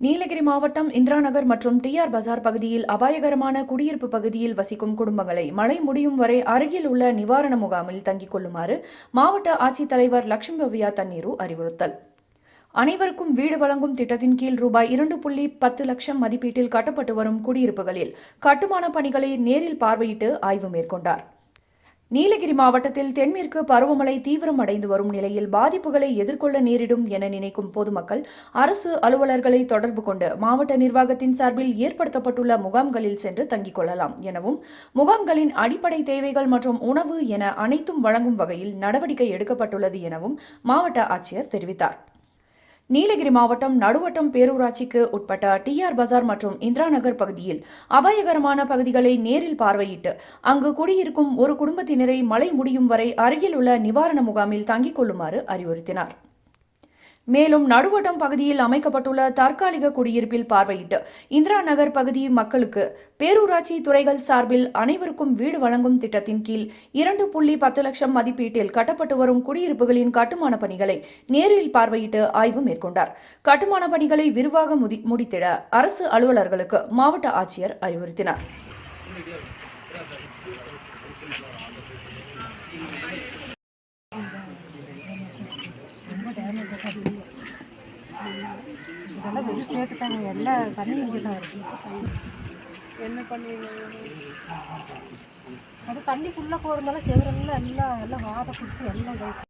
நீலகிரி மாவட்டம் இந்திராநகர் மற்றும் டிஆர் பஜார் பகுதியில் அபாயகரமான குடியிருப்பு பகுதியில் வசிக்கும் குடும்பங்களை மழை முடியும் வரை அருகில் உள்ள நிவாரண முகாமில் தங்கிக் கொள்ளுமாறு மாவட்ட ஆட்சித்தலைவர் லட்சுமி பவ்யா தண்ணீரு அறிவுறுத்தல். அனைவருக்கும் வீடு வழங்கும் திட்டத்தின் கீழ் ரூபாய் இரண்டு புள்ளி பத்து லட்சம் மதிப்பீட்டில் கட்டப்பட்டு வரும் குடியிருப்புகளில் கட்டுமான பணிகளை நேரில் பார்வையிட்டு ஆய்வு மேற்கொண்டார். நீலகிரி மாவட்டத்தில் தென்மேற்கு பருவமழை தீவிரம் அடைந்து வரும் நிலையில் பாதிப்புகளை எதிர்கொள்ள நேரிடும் என நினைக்கும் பொதுமக்கள் அரசு அலுவலர்களை தொடர்பு கொண்டு மாவட்ட நிர்வாகத்தின் சார்பில் ஏற்படுத்தப்பட்டுள்ள முகாம்களில் சென்று தங்கிக் கொள்ளலாம் எனவும் முகாம்களின் அடிப்படை தேவைகள் மற்றும் உணவு என அனைத்தும் வழங்கும் வகையில் நடவடிக்கை எடுக்கப்பட்டுள்ளது எனவும் மாவட்ட ஆட்சியர் தெரிவித்தார். நீலகிரி மாவட்டம் நடுவட்டம் பேரூராட்சிக்கு உட்பட்ட டிஆர் பஜார் மற்றும் இந்திரா நகர் பகுதியில் அபாயகரமான பகுதிகளை நேரில் பார்வையிட்டு அங்கு குடியிருக்கும் ஒரு குடும்பத்தினரை மழை முடியும் வரை அருகில் உள்ள நிவாரண முகாமில் தங்கிக் கொள்ளுமாறு அறிவுறுத்தினார். மேலும் நடுவட்டம் பகுதியில் அமைக்கப்பட்டுள்ள தற்காலிக குடியிருப்பில் பார்வையிட்டு இந்திரா நகர் பகுதி மக்களுக்கு பேரூராட்சி துறைகள் சார்பில் அனைவருக்கும் வீடு வழங்கும் திட்டத்தின் கீழ் இரண்டு புள்ளி பத்து லட்சம் மதிப்பீட்டில் கட்டப்பட்டு வரும் குடியிருப்புகளின் கட்டுமான பணிகளை நேரில் பார்வையிட்டு ஆய்வு மேற்கொண்டார். கட்டுமான பணிகளை விரிவாக முடித்திட அரசு அலுவலர்களுக்கு மாவட்ட ஆட்சியர் அறிவுறுத்தினார். இதெல்லாம் வெறும் சேட்டு தாங்க எல்லா தண்ணி இங்கே தான் இருக்கு என்ன பண்ணுவீங்க அது தண்ணி ஃபுல்லாக போகிறதுனால செவரெல்லாம் எல்லாம் எல்லாம் வாதை பிடிச்சி எல்லாம்.